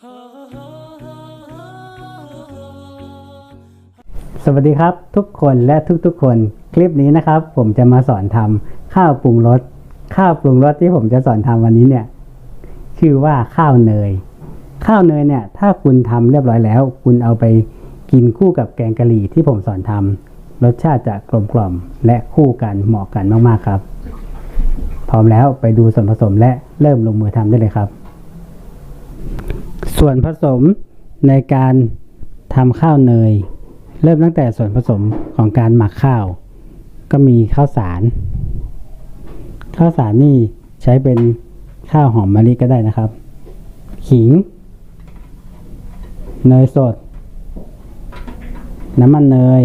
สวัสดีครับทุกคนและทุกๆคนคลิปนี้นะครับ ผมจะมาสอนทำข้าวปรุงรสข้าวปรุงรสที่ผมจะสอนทำวันนี้เนี่ย ชื่อว่าข้าวเนย ข้าวเนยเนี่ย ถ้าคุณทำเรียบร้อยแล้ว คุณเอาไปกินคู่กับแกงกะหรี่ที่ผมสอนทำรสชาติจะกลมกล่อมและคู่กันเหมาะกันมากๆครับ พร้อมแล้วไปดูส่วนผสมและเริ่มลงมือทำได้เลยครับ ส่วนผสมในการทำข้าวเนย เริ่มตั้งแต่ส่วนผสมของการหมักข้าว ก็มีข้าวสาร ข้าวสารนี่ใช้เป็นข้าวหอมมะลิก็ได้นะครับ ขิง เนยสด น้ำมันเนย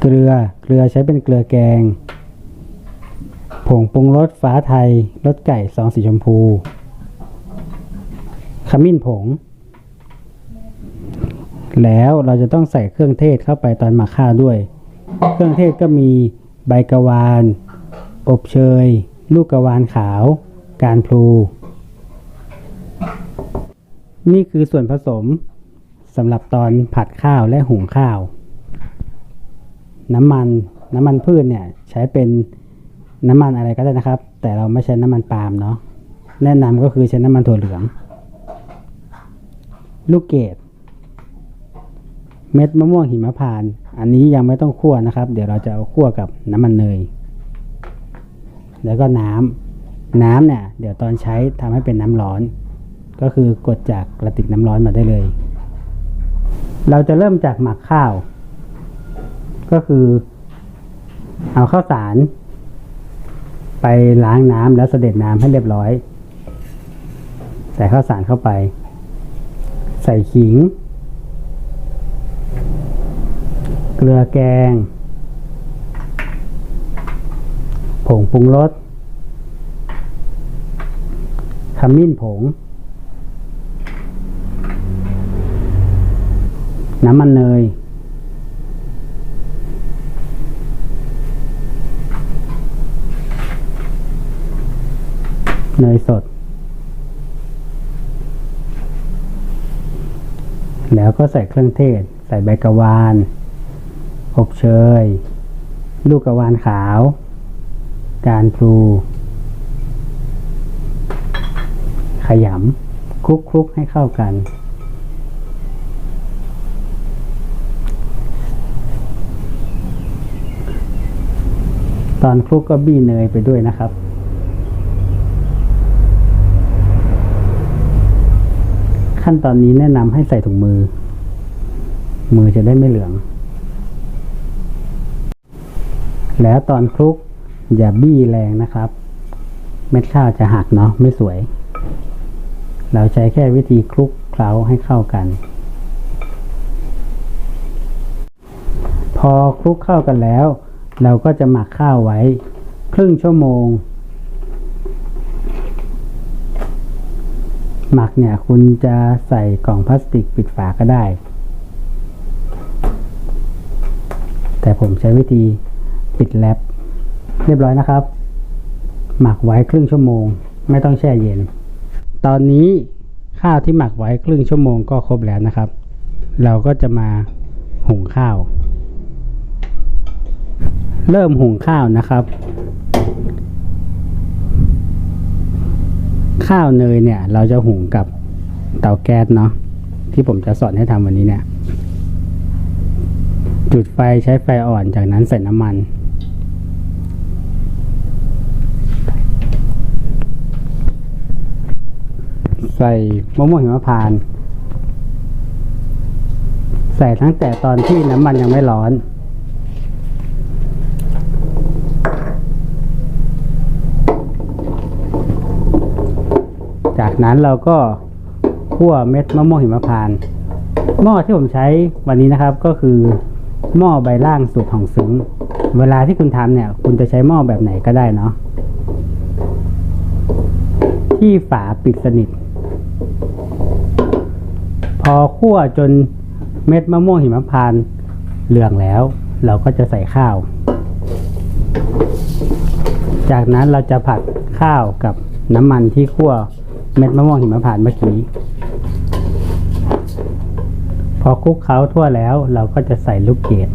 เกลือ เกลือใช้เป็นเกลือแกง ผงปรุงรสฟ้าไทย รสไก่ซองสีชมพู ขมิ้นผง แล้วเราจะต้องใส่เครื่องเทศเข้าไปตอนหมักข้าวด้วย เครื่องเทศก็มีใบกะวาน อบเชย ลูกกะวานขาว การพลู นี่คือส่วนผสมสำหรับตอนผัดข้าวและหุงข้าว น้ำมันน้ำมันพืชเนี่ยใช้เป็นน้ำมันอะไรก็ได้นะครับ แต่เราไม่ใช้น้ำมันปาล์มเนาะแนะนำก็คือใช้น้ำมันถั่วเหลือง ลูกเกดเม็ดมะม่วงหิมพานต์อันนี้ยังไม่ต้องคั่วนะครับ เดี๋ยวเราจะเอาคั่วกับน้ำมันเนย แล้วก็น้ำน้ำเนี่ย เดี๋ยวตอนใช้ทำให้เป็นน้ำร้อน ก็คือกดจากกระติกน้ำร้อนมาได้เลย เราจะเริ่มจากหมักข้าว ก็คือเอาข้าวสาร ไปล้างน้ำแล้วเสด็จน้ำให้เรียบร้อย ใส่ข้าวสารเข้าไป ใส่ขิง เกลือแกง ผงปรุงรสขมิ้นผง น้ำมันเนย เนยสด แล้วก็ใส่เครื่องเทศ ใส่ใบกะวานอบเชย ลูกกระวานขาว การพลู ขยำคลุกคลุกให้เข้ากัน ตอนคลุกก็บี้เนยไปด้วยนะครับ ขั้นตอนนี้แนะนำให้ใส่ถุงมือ มือจะได้ไม่เหลือง แล้วตอนคลุกอย่าบี้แรงนะครับ เม็ดข้าวจะหักเนาะไม่สวย เราใช้แค่วิธีคลุกเคล้าให้เข้ากัน พอคลุกเข้ากันแล้ว เราก็จะหมักข้าวไว้ ครึ่งชั่วโมง หมักเนี่ยคุณจะใส่กล่องพลาสติกปิดฝาก็ได้ แต่ผมใช้วิธีปิดแรปเรียบร้อยนะครับ หมักไว้ครึ่งชั่วโมง ไม่ต้องแช่เย็น ตอนนี้ข้าวที่หมักไว้ครึ่งชั่วโมงก็ครบแล้วนะครับ เราก็จะมาหุงข้าว เริ่มหุงข้าวนะครับ ข้าวเนยเนี่ย เราจะหุงกับเตาแก๊สเนาะที่ผมจะสอนให้ทำวันนี้เนี่ย จุดไฟใช้ไฟอ่อนจากนั้นใส่น้ำมัน ใส่มะม่วงหิมพานต์ใส่ตั้งแต่ตอนที่น้ำมันยังไม่ร้อน จากนั้นเราก็คั่วเม็ดมะม่วงหิมพานต์หม้อที่ผมใช้วันนี้นะครับก็คือหม้อใบล่างสูตรของซึ้งเวลาที่คุณทำเนี่ย คุณจะใช้หม้อแบบไหนก็ได้เนาะที่ฝาปิดสนิท พอคั่วจนเม็ดมะม่วงหิมพานต์เหลืองแล้ว เราก็จะใส่ข้าว จากนั้นเราจะผัดข้าวกับน้ำมันที่คั่ว เม็ดมะม่วงหิมพานต์เมื่อกี้ พอคลุกเคล้าทั่วแล้วเราก็จะใส่ลูกเกด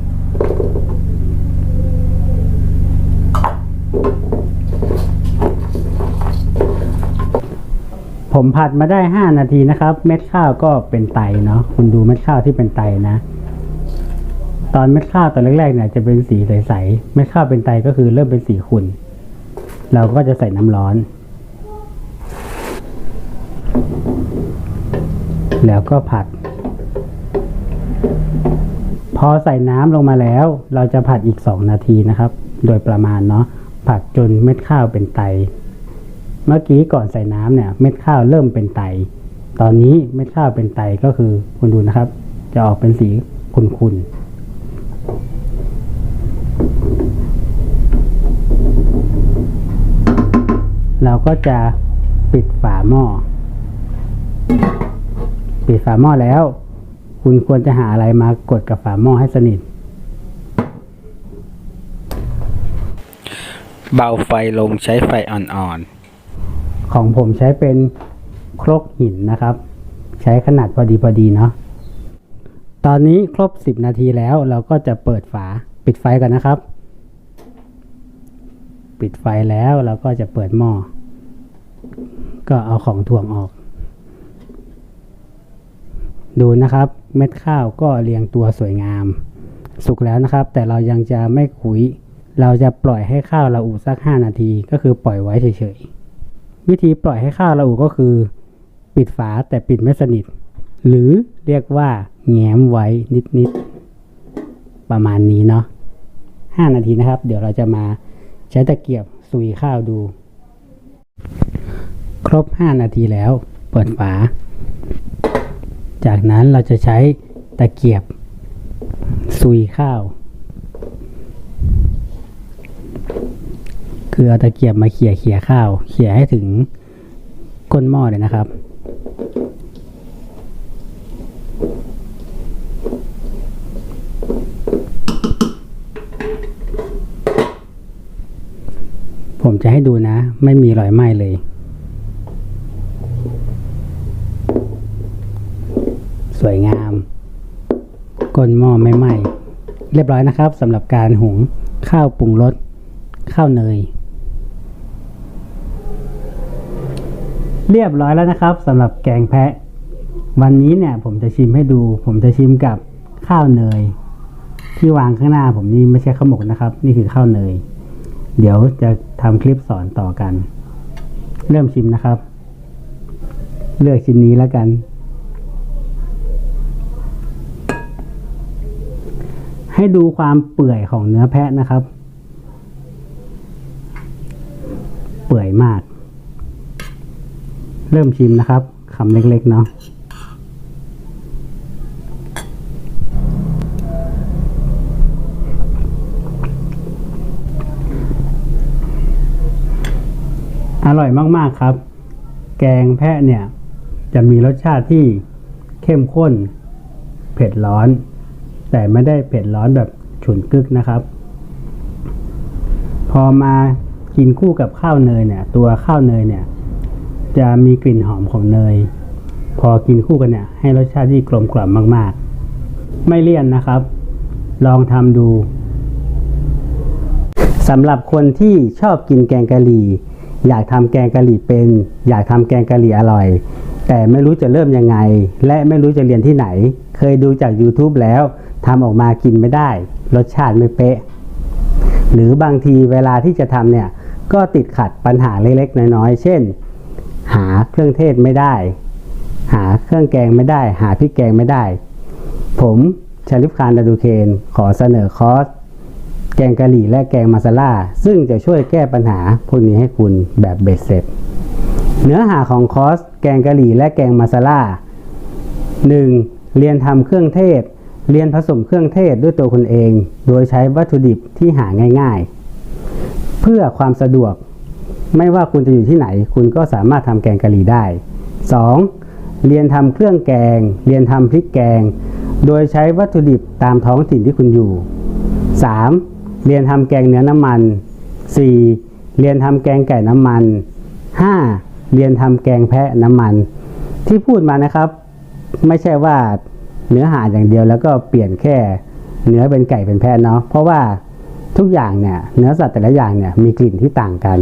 ผมผัดมาได้ 5 นาทีนะครับ เม็ดข้าวก็เป็นไตเนาะคุณดูเม็ดข้าวที่เป็นไตนะ ตอนเม็ดข้าวตอนแรกๆเนี่ยจะเป็นสีใสๆเม็ดข้าวเป็นไตก็คือเริ่มเป็นสีขุ่นเราก็จะใส่น้ำร้อน แล้วก็ผัด พอใส่น้ำลงมาแล้ว เราจะผัดอีก 2 นาทีนะครับ โดยประมาณเนาะผัดจนเม็ดข้าวเป็นไต เมื่อกี้ก่อนใส่น้ำเนี่ย เม็ดข้าวเริ่มเป็นไต ตอนนี้เม็ดข้าวเป็นไตก็คือคุณดูนะครับ จะออกเป็นสีขุ่นๆเราก็จะปิดฝาหม้อ ปิดฝาหม้อแล้ว คุณควรจะหาอะไรมากดกับฝาหม้อให้สนิท เบาไฟลงใช้ไฟอ่อนของผมใช้เป็นครกหินนะครับ ใช้ขนาดพอดีพอดีเนาะตอนนี้ครบ 10 นาทีแล้วเราก็จะเปิดฝาปิดไฟกันนะครับ ปิดไฟแล้วเราก็จะเปิดหม้อก็เอาของถ่วงออก ดูนะครับเม็ดข้าวก็เรียงตัวสวยงาม สุกแล้วนะครับ แต่เรายังจะไม่ขุย เราจะปล่อยให้ข้าวเราอุสัก 5 นาที ก็คือปล่อยไว้เฉยๆ วิธีปล่อยให้ข้าวเราอุก็คือ ปิดฝาแต่ปิดไม่สนิท หรือเรียกว่าแง้มไว้นิดๆ ประมาณนี้เนาะ5นาทีนะครับ เดี๋ยวเราจะมาใช้ตะเกียบสุยข้าวดู ครบ 5 นาทีแล้ว เปิดฝา จากนั้นเราจะใช้ตะเกียบซุยข้าว คือเอาตะเกียบมาเขี่ยเขี่ยข้าว เขี่ยให้ถึงก้นหม้อเลยนะครับ ผมจะให้ดูนะ ไม่มีรอยไหม้เลย วยงาม ก้นหม้อไม่ไหม้เรียบร้อยนะครับสำหรับการหุงข้าวปรุงรสข้าวเนย เรียบร้อยแล้วนะครับสำหรับแกงแพะ วันนี้เนี่ยผมจะชิมให้ดู ผมจะชิมกับข้าวเนย ที่วางข้างหน้าผมนี่ไม่ใช่ข้าวหมกนะครับ นี่คือข้าวเนย เดี๋ยวจะทำคลิปสอนต่อกัน เริ่มชิมนะครับ เลือกชิ้นนี้แล้วกัน ให้ดูความเปื่อยของเนื้อแพะนะครับ เปื่อยมาก เริ่มชิมนะครับคำเล็กๆเนาะอร่อยมากๆครับ แกงแพะเนี่ย จะมีรสชาติที่เข้มข้น เผ็ดร้อน แต่ไม่ได้เผ็ดร้อนแบบฉุนกึกนะครับ พอมากินคู่กับข้าวเนยเนี่ย ตัวข้าวเนยเนี่ย จะมีกลิ่นหอมของเนย พอกินคู่กันเนี่ย ให้รสชาติที่กลมกล่อมมากๆ ไม่เลี่ยนนะครับ ลองทำดูสำหรับคนที่ชอบกินแกงกะหรี่ อยากทำแกงกะหรี่เป็น อยากทำแกงกะหรี่อร่อย แต่ไม่รู้จะเริ่มยังไง และไม่รู้จะเรียนที่ไหน เคยดูจาก YouTube แล้ว ทำออกมากินไม่ได้ รสชาติไม่เป๊ะ หรือบางทีเวลาที่จะทำเนี่ยก็ติดขัดปัญหาเล็กๆน้อยๆเช่น หาเครื่องเทศไม่ได้ หาเครื่องแกงไม่ได้ หาพริกแกงไม่ได้ ผมชาลิฟคานดาดูเคนขอเสนอคอร์สแกงกะหรี่และแกงมาซาล่าซึ่งจะช่วยแก้ปัญหาพวกนี้ให้คุณแบบเบ็ดเสร็จ เนื้อหาของคอร์สแกงกะหรี่และแกงมาซาล่า 1. เรียนทำเครื่องเทศ เรียนผสมเครื่องเทศด้วยตัวคุณเอง โดยใช้วัตถุดิบที่หาง่ายๆ เพื่อความสะดวก ไม่ว่าคุณจะอยู่ที่ไหน คุณก็สามารถทำแกงกะหรี่ได้ 2. เรียนทำเครื่องแกง เรียนทำพริกแกง โดยใช้วัตถุดิบตามท้องถิ่นที่คุณอยู่ 3. เรียนทำแกงเนื้อน้ำมัน 4. เรียนทำแกงไก่น้ำมัน 5. เรียนทำแกงแพะน้ำมัน ที่พูดมานะครับ ไม่ใช่ว่า เนื้อหาอย่างเดียวแล้วก็เปลี่ยนแค่เนื้อเป็นไก่เป็นแพะเนาะเพราะว่าทุกอย่างเนี่ยเนื้อสัตว์แต่ละอย่างเนี่ยมีกลิ่นที่ต่างกัน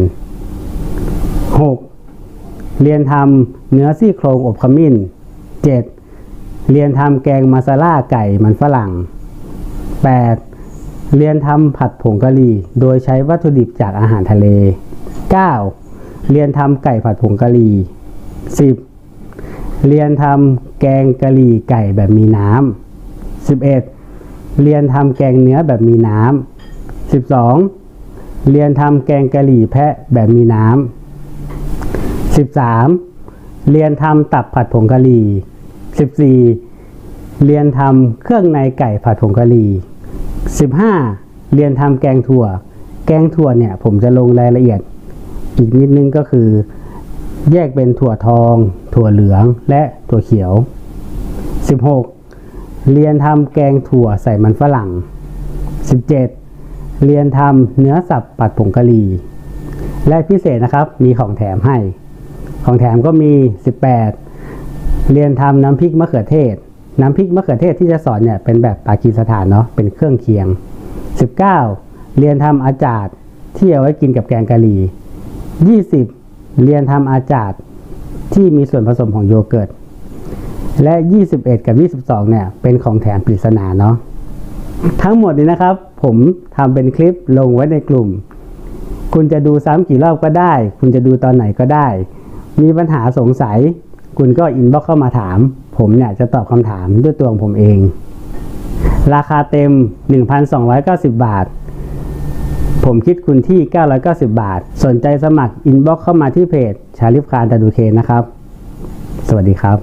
6. เรียนทำเนื้อซี่โครงอบขมิ้น 7. เรียนทำแกงมาซาล่าไก่มันฝรั่ง 8. เรียนทำผัดผงกะหรี่โดยใช้วัตถุดิบจากอาหารทะเล 9. เรียนทำไก่ผัดผงกะหรี่ 10. เรียนทำแกงกะหรี่ไก่แบบมีน้ำ 11. เรียนทำแกงเนื้อแบบมีน้ำ 12. เรียนทำแกงกะหรี่แพะแบบมีน้ำ 13. เรียนทำตับผัดผงกะหรี่ 14. เรียนทำเครื่องในไก่ผัดผงกะหรี่ 15. เรียนทำแกงถั่ว แกงถั่วเนี่ยผมจะลงรายละเอียด อีกนิดนึงก็คือ แยกเป็นถั่วทอง ถั่วเหลืองและถั่วเขียว 16. เรียนทำแกงถั่วใส่มันฝรั่ง 17. เรียนทำเนื้อสับผัดผงกะหรี่ และพิเศษนะครับมีของแถมให้ ของแถมก็มี 18 เรียนทำน้ำพริกมะเขือเทศ น้ำพริกมะเขือเทศที่จะสอนเนี่ยเป็นแบบปากีสถานเนาะเป็นเครื่องเคียง 19 เรียนทำอาจาดที่เอาไว้กินกับแกงกะหรี่ 20 เรียนทำอาจาด ที่มีส่วนผสมของโยเกิร์ต และ 21 กับ 22 เนี่ย เป็นของแถมปริศนาเนาะ ทั้งหมดนี้นะครับ ผมทำเป็นคลิปลงไว้ในกลุ่ม คุณจะดูซ้ำกี่รอบก็ได้ คุณจะดูตอนไหนก็ได้ มีปัญหาสงสัย คุณก็อินบ็อกเข้ามาถาม ผมเนี่ยจะตอบคำถามด้วยตัวของผมเอง ราคาเต็ม 1,290 บาท ผมคิดคุณที่ 990 บาท สนใจสมัครอินบ็อกเข้ามาที่เพจชาลิฟคารตาดูเคนนะครับ สวัสดีครับ